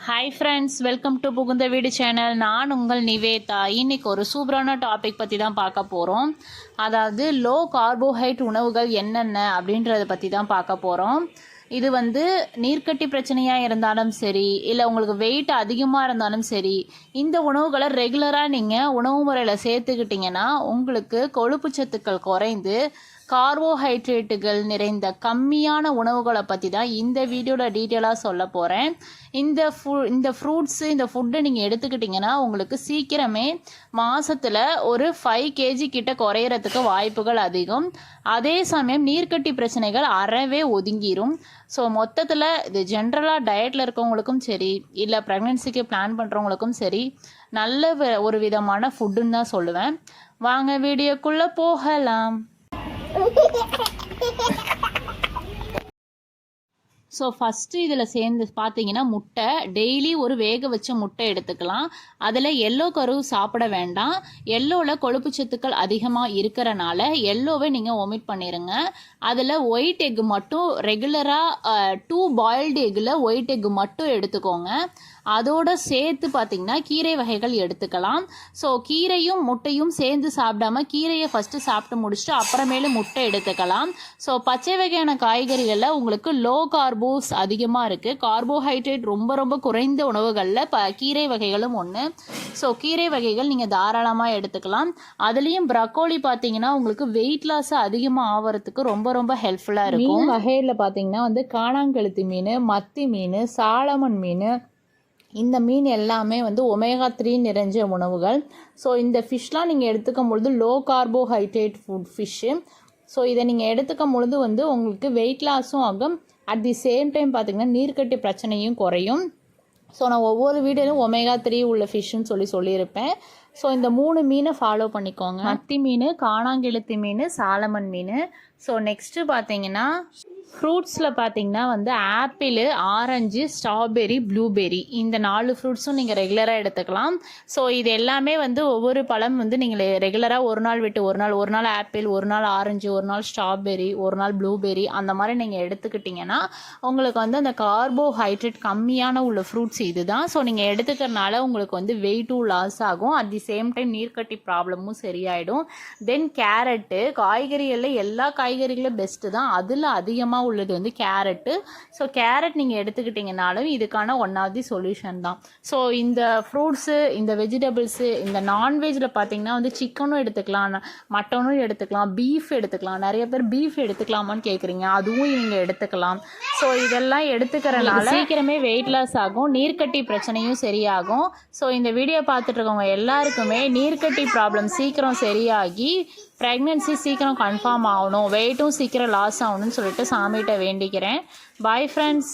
Hi friends welcome to புகுந்த வீடு channel நான் உங்கள் நிவேதா. இன்னைக்கு ஒரு சூப்பரான டாபிக் பற்றி தான் பார்க்க போகிறோம் அதாவது லோ கார்போஹைட் உணவுகள் என்னென்ன அப்படின்றத பற்றி தான் பார்க்க போகிறோம் இது வந்து நீர்க்கட்டி பிரச்சனையாக இருந்தாலும் சரி இல்லை உங்களுக்கு வெயிட் அதிகமாக இருந்தாலும் சரி இந்த உணவுகளை ரெகுலராக நீங்கள் உணவு முறையில் சேர்த்துக்கிட்டிங்கன்னா உங்களுக்கு கொழுப்பு சத்துக்கள் குறைந்து கார்போஹைட்ரேட்டுகள் நிறைந்த கம்மியான உணவுகளை பற்றி தான் இந்த வீடியோவில் டீட்டெயிலாக சொல்ல போகிறேன் இந்த ஃபு இந்த ஃப்ரூட்ஸு இந்த ஃபுட்டை நீங்கள் எடுத்துக்கிட்டிங்கன்னா உங்களுக்கு சீக்கிரமே மாதத்தில் ஒரு ஃபைவ் கேஜி கிட்ட குறையிறதுக்கு வாய்ப்புகள் அதிகம். அதே சமயம் நீர்க்கட்டி பிரச்சனைகள் அறவே ஒதுங்கிரும். ஸோ மொத்தத்தில் இது ஜென்ரலாக டயட்டில் இருக்கவங்களுக்கும் சரி இல்லை ப்ரெக்னென்சிக்கு பிளான் பண்ணுறவங்களுக்கும் சரி நல்ல ஒரு விதமான ஃபுட்டுன்னு தான் சொல்லுவேன். வாங்க வீடியோக்குள்ளே போகலாம். ஸோ ஃபஸ்ட்டு இதில் சேர்ந்து பார்த்தீங்கன்னா முட்டை டெய்லி ஒரு வேக வச்ச முட்டை எடுத்துக்கலாம். அதில் எல்லோ கருவு சாப்பிட வேண்டாம். எல்லோவில் கொழுப்பு சத்துக்கள் அதிகமாக இருக்கிறனால எல்லோவை நீங்கள் ஒமிட் பண்ணிடுங்க அதில் ஒயிட் எக் மட்டும் ரெகுலராக டூ பாயில்டு எக்கில் ஒயிட் எக் மட்டும் எடுத்துக்கோங்க. அதோட சேர்த்து பார்த்தீங்கன்னா கீரை வகைகள் எடுத்துக்கலாம். ஸோ கீரையும் முட்டையும் சேர்ந்து சாப்பிடாம கீரையை ஃபஸ்ட்டு சாப்பிட்டு முடிச்சுட்டு அப்புறமேலு முட்டை எடுத்துக்கலாம். ஸோ பச்சை வகையான காய்கறிகளில் உங்களுக்கு லோ கார்போ கார்போஸ் அதிகமாக இருக்குது கார்போஹைட்ரேட் ரொம்ப ரொம்ப குறைந்த உணவுகளில் ப கீரை வகைகளும் ஒன்று ஸோ கீரை வகைகள் நீங்கள் தாராளமாக எடுத்துக்கலாம். அதுலேயும் ப்ரக்கோலி பார்த்தீங்கன்னா உங்களுக்கு வெயிட் லாஸ் அதிகமாக ஆகிறதுக்கு ரொம்ப ரொம்ப ஹெல்ப்ஃபுல்லாக இருக்கும். வகையில் பார்த்தீங்கன்னா வந்து காணாங்கழுத்தி மீன் மத்தி மீன் சாலமன் மீன் இந்த மீன் எல்லாமே வந்து ஒமேகா த்ரீ நிறைஞ்ச உணவுகள். ஸோ இந்த ஃபிஷ்லாம் நீங்கள் எடுத்துக்கும் பொழுது low carbohydrate food fish so இதை நீங்கள் எடுத்துக்கும் பொழுது வந்து உங்களுக்கு வெயிட் லாஸும் ஆகும். அட் தி சேம் டைம் பார்த்திங்கன்னா நீர்க்கட்டி பிரச்சனையும் குறையும். ஸோ நான் ஒவ்வொரு வீடியோலையும் ஒமேகா த்ரீ உள்ள ஃபிஷ்ஷுன்னு சொல்லி சொல்லியிருப்பேன். ஸோ இந்த மூணு மீனை ஃபாலோ பண்ணிக்கோங்க. மத்தி மீன் காணாங்கெழுத்தி மீன் சாலமன் மீன். ஸோ நெக்ஸ்ட்டு பார்த்தீங்கன்னா ஃப்ரூட்ஸில் பார்த்தீங்கன்னா வந்து ஆப்பிள் ஆரஞ்சு ஸ்ட்ராபெரி ப்ளூபெரி இந்த நாலு ஃப்ரூட்ஸும் நீங்கள் ரெகுலராக எடுத்துக்கலாம். ஸோ இது எல்லாமே வந்து ஒவ்வொரு பழம் வந்து நீங்கள் ரெகுலராக ஒரு நாள் விட்டு ஒரு நாள் ஒரு நாள் ஆப்பிள் ஒரு நாள் ஆரஞ்சு ஒரு நாள் ஸ்ட்ராபெரி ஒரு நாள் ப்ளூபெரி அந்த மாதிரி நீங்கள் எடுத்துக்கிட்டிங்கன்னா உங்களுக்கு வந்து அந்த கார்போஹைட்ரேட் கம்மியான உள்ள ஃப்ரூட்ஸ் இது தான் ஸோ நீங்கள் எடுத்துக்கிறனால உங்களுக்கு வந்து வெயிட்டும் லாஸ் ஆகும். அட் தி சேம் டைம் நீர்க்கட்டி ப்ராப்ளமும் சரியாயிடும். தென் கேரட்டு காய்கறிகளில் எல்லா காய்கறிகளும் பெஸ்ட்டு தான். அதில் அதிகமாக அதிகமாக உள்ளது வந்து கேரட்டு. ஸோ கேரட் நீங்கள் எடுத்துக்கிட்டிங்கனாலும் இதுக்கான ஒன் ஆஃப் தி சொல்யூஷன் தான். ஸோ இந்த ஃப்ரூட்ஸு இந்த வெஜிடபிள்ஸு இந்த நான்வெஜ்ஜில் பார்த்தீங்கன்னா வந்து சிக்கனும் எடுத்துக்கலாம் மட்டனும் எடுத்துக்கலாம் பீஃப் எடுத்துக்கலாம். நிறைய பேர் பீஃப் எடுத்துக்கலாமான்னு கேட்குறீங்க அதுவும் நீங்கள் எடுத்துக்கலாம். ஸோ இதெல்லாம் எடுத்துக்கிறனால சீக்கிரமே வெயிட் லாஸ் ஆகும் நீர்க்கட்டி பிரச்சனையும் சரியாகும். ஸோ இந்த வீடியோ பார்த்துட்டு இருக்கவங்க எல்லாருக்குமே நீர்க்கட்டி ப்ராப்ளம் சீக்கிரம் சரியாகி ப்ரெக்னென்சி சீக்கிரம் கன்ஃபார்ம் ஆகணும் வெயிட்டும் சீக்கிரம் லாஸ் ஆகணும்னு சொல்லிட்டு சாமிகிட்ட வேண்டிக்கிறேன். Bye friends